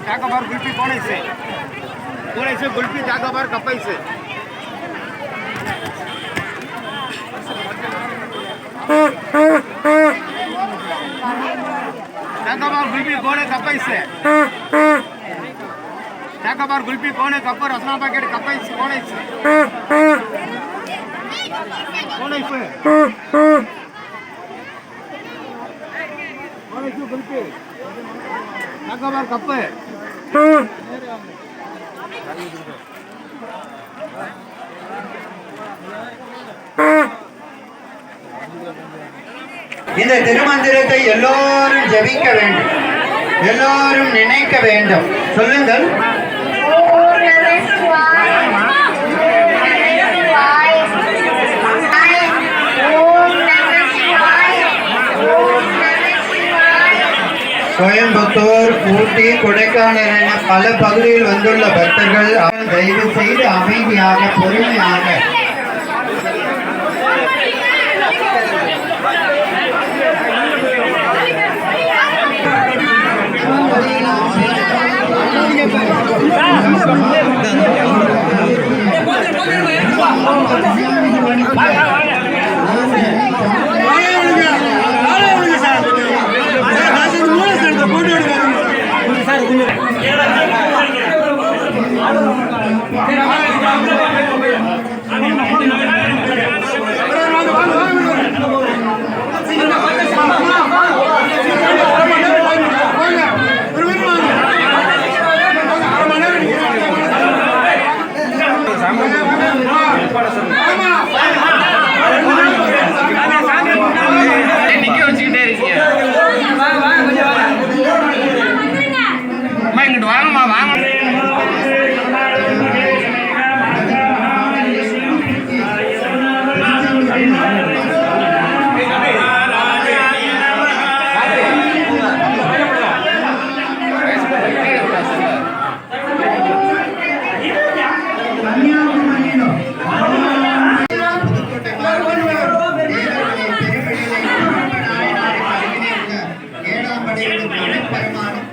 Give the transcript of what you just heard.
તાકાભાર ગુલ્ફી કોણ છે કોણ છે ગુલ્ફી તાકાભાર કપાઈ છે તાકાભાર ગુલ્ફી કોણે કપાઈ છે તાકાભાર ગુલ્ફી કોણે કપર રસના પાકેટ કપાઈ છે કોણે છે કોણે છે કોણે છે ગુલ્ફી கப்பு இந்த திருமந்திரத்தை எல்லோரும் ஜெபிக்க வேண்டும் எல்லோரும் நினைக்க வேண்டும் சொல்லுங்கள் கோயம்புத்தூர் ஊட்டி கொடைக்கானல் என பல பகுதியில் வந்துள்ள பக்தர்கள் அவர்கள் தயவு செய்து அமைதியாக பொறுமையாக. நிக்க ¡Ay, பரமானம்